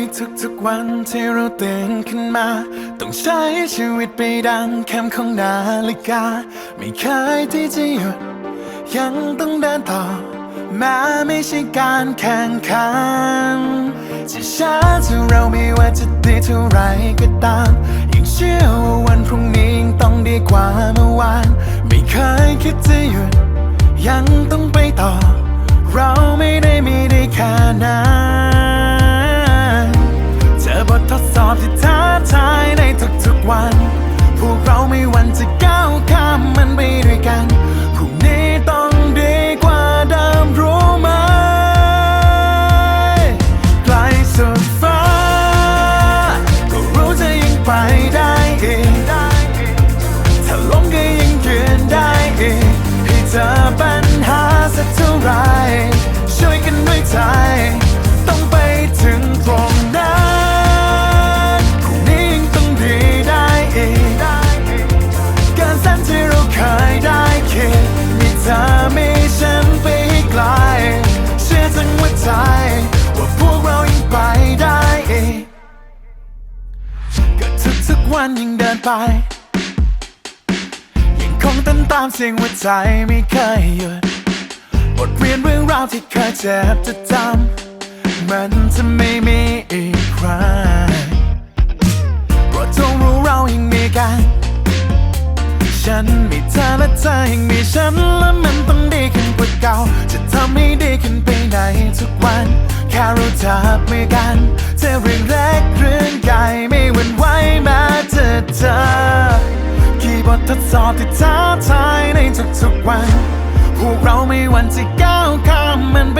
ในทุกๆวันที่เราตื่นขึ้นมา ต้องใช้ชีวิตไปดังแคมของนาฬิกา ไม่เคยที่จะหยุด ยังต้องเดินต่อแม้ไม่ใช่การแข่งขันจะช้าที่เราไม่ว่าจะดีเท่าไรก็ตาม ยังเชื่อว่าวันพรุ่งนี้ยังต้องดีกว่าเมื่อวาน ไม่เคยคิดจะหยุด ยังต้องไปต่อ เราไม่ได้มีได้ จอปัญหาสักเท่าไร ช่วยกันด้วยใจ ต้องไปถึงตรงนั้นพรุ่งนี้ยังต้องดีได้อีกการสั้นที่เราเคยได้คิดมีเธอมีฉันไปให้ไกล เชื่อทั้งหัวใจ ว่าพวกเรายังไปได้อีกก็ทุกๆวันยังเดินไป งคงเต้นตามเสียงหัวใจไม่เคยหยุดบทเรียนเรื่องราวที่เคยเจ็บจะจำมันจะไม่มีอีกครั้งเพราะจงรู้เรายังมีกัน ฉันมีเธอและเธอยังมีฉันและมันต้องดีขึ้นกว่าเก่า จะทำให้ดีขึ้นไปในทุกวัน แค่เราจับมือกันจะเรื่อง สอบที่ท้าทายในทุกๆวัน พวกเราไม่วันที่ก้าวข้ามมันไป